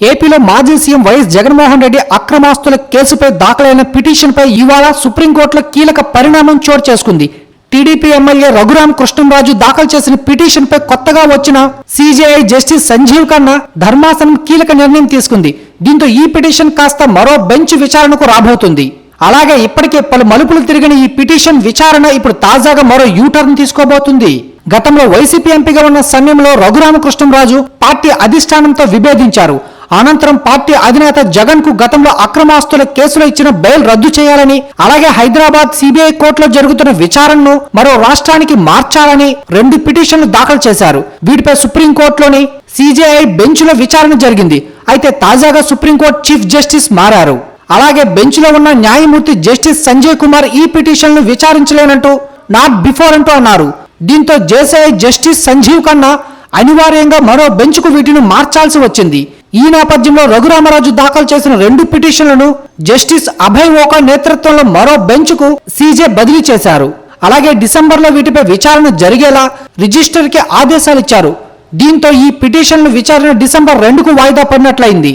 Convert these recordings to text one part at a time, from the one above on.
ఏపీలో మాజీ CM YS Jaganmohan Reddy అక్రమాస్తుల కేసుపై దాఖలైన పిటిషన్పై ఇవాళ సుప్రీంకోర్టులో కీలక పరిణామం చోటు చేసుకుంది. టీడీపీ ఎమ్మెల్యే రఘురాం కృష్ణంరాజు దాఖలు చేసిన పిటిషన్పై కొత్తగా వచ్చిన సీజేఐ జస్టిస్ సంజీవ్ ఖన్నా ధర్మాసనం కీలక నిర్ణయం తీసుకుంది. దీంతో ఈ పిటిషన్ కాస్త మరో బెంచ్ విచారణకు రాబోతుంది. అలాగే ఇప్పటికే పలు మలుపులు తిరిగిన ఈ పిటిషన్ విచారణ ఇప్పుడు తాజాగా మరో యూటర్న్ తీసుకోబోతుంది. గతంలో వైసీపీ ఎంపీగా ఉన్న సమయంలో రఘురామకృష్ణంరాజు పార్టీ అధిష్టానంతో విభేదించారు. అనంతరం పార్టీ అధినేత జగన్కు గతంలో అక్రమాస్తుల కేసులో ఇచ్చిన బెయిల్ రద్దు చేయాలని అలాగే హైదరాబాద్ సిబిఐ కోర్టులో జరుగుతున్న విచారణను మరో రాష్ట్రానికి మార్చాలని రెండు పిటిషన్లు దాఖలు చేశారు. వీటిపై సుప్రీంకోర్టులోని సిజేఐ బెంచ్లో విచారణ జరిగింది. అయితే తాజాగా సుప్రీంకోర్టు చీఫ్ జస్టిస్ మారారు. అలాగే బెంచ్లో ఉన్న న్యాయమూర్తి జస్టిస్ సంజయ్ కుమార్ ఈ పిటిషన్ను విచారించలేనంటూ నాట్ బిఫోర్ అంటూ అన్నారు. దీంతో జేసీఐ జస్టిస్ సంజీవ్ ఖన్నా అనివార్యంగా మరో బెంచ్కు వీటిని మార్చాల్సి వచ్చింది. ఈ నేపథ్యంలో రఘురామరాజు దాఖలు చేసిన రెండు పిటిషన్లను జస్టిస్ అభయ్ ఓకా నేతృత్వంలో మరో బెంచ్కు సీజే బదిలీ చేశారు. అలాగే డిసెంబర్లో వీటిపై విచారణ జరిగేలా రిజిస్టర్కి ఆదేశాలు ఇచ్చారు. దీంతో ఈ పిటిషన్ల విచారణ డిసెంబర్ రెండుకు వాయిదా పడినట్లయింది.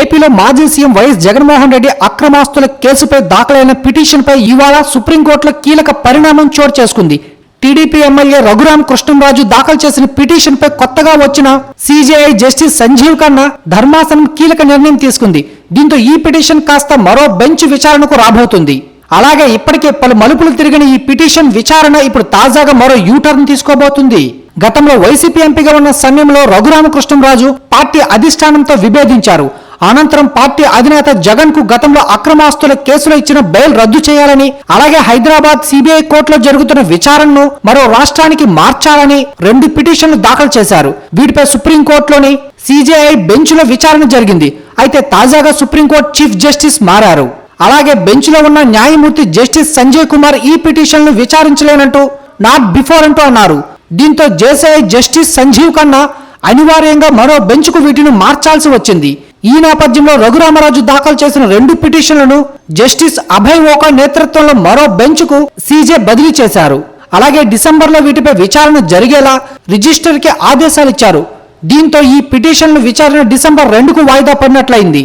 ఏపీలో మాజీ సీఎం వైఎస్ జగన్మోహన్ రెడ్డి అక్రమాస్తుల కేసుపై దాఖలైన పిటిషన్పై ఇవాళ సుప్రీంకోర్టులో కీలక పరిణామం చోటు చేసుకుంది. టీడీపీ ఎమ్మెల్యే రఘురాం కృష్ణంరాజు దాఖలు చేసిన పిటిషన్పై కొత్తగా వచ్చిన సీజేఐ జస్టిస్ సంజీవ్ ఖన్నా ధర్మాసనం కీలక నిర్ణయం తీసుకుంది. దీంతో ఈ పిటిషన్ కాస్త మరో బెంచ్ విచారణకు రాబోతుంది. అలాగే ఇప్పటికే పలు మలుపులు తిరిగిన ఈ పిటిషన్ విచారణ ఇప్పుడు తాజాగా మరో యూటర్న్ తీసుకోబోతుంది. గతంలో వైసీపీ ఎంపీగా ఉన్న సమయంలో రఘురామకృష్ణంరాజు పార్టీ అధిష్టానంతో విభేదించారు. అనంతరం పార్టీ అధినేత జగన్కు గతంలో అక్రమాస్తుల కేసులో ఇచ్చిన బెయిల్ రద్దు చేయాలని అలాగే హైదరాబాద్ సిబిఐ కోర్టులో జరుగుతున్న విచారణను మరో రాష్ట్రానికి మార్చాలని రెండు పిటిషన్లు దాఖలు చేశారు. వీటిపై సుప్రీంకోర్టులోని సిజేఐ బెంచ్లో విచారణ జరిగింది. అయితే తాజాగా సుప్రీంకోర్టు చీఫ్ జస్టిస్ మారారు. అలాగే బెంచ్లో ఉన్న న్యాయమూర్తి జస్టిస్ సంజయ్ కుమార్ ఈ పిటిషన్ను విచారించలేనంటూ నాట్ బిఫోర్ అంటూ అన్నారు. దీంతో జేసీఐ జస్టిస్ సంజీవ్ ఖన్నా అనివార్యంగా మరో బెంచ్కు వీటిని మార్చాల్సి వచ్చింది. ఈ నేపథ్యంలో రఘురామరాజు దాఖలు చేసిన రెండు పిటిషన్లను జస్టిస్ అభయ్ ఓకా నేతృత్వంలో మరో బెంచ్కు సీజే బదిలీ చేశారు. అలాగే డిసెంబర్లో వీటిపై విచారణ జరిగేలా రిజిస్టర్కి ఆదేశాలిచ్చారు. దీంతో ఈ పిటిషన్లు విచారణ డిసెంబర్ రెండుకు వాయిదా పడినట్లయింది.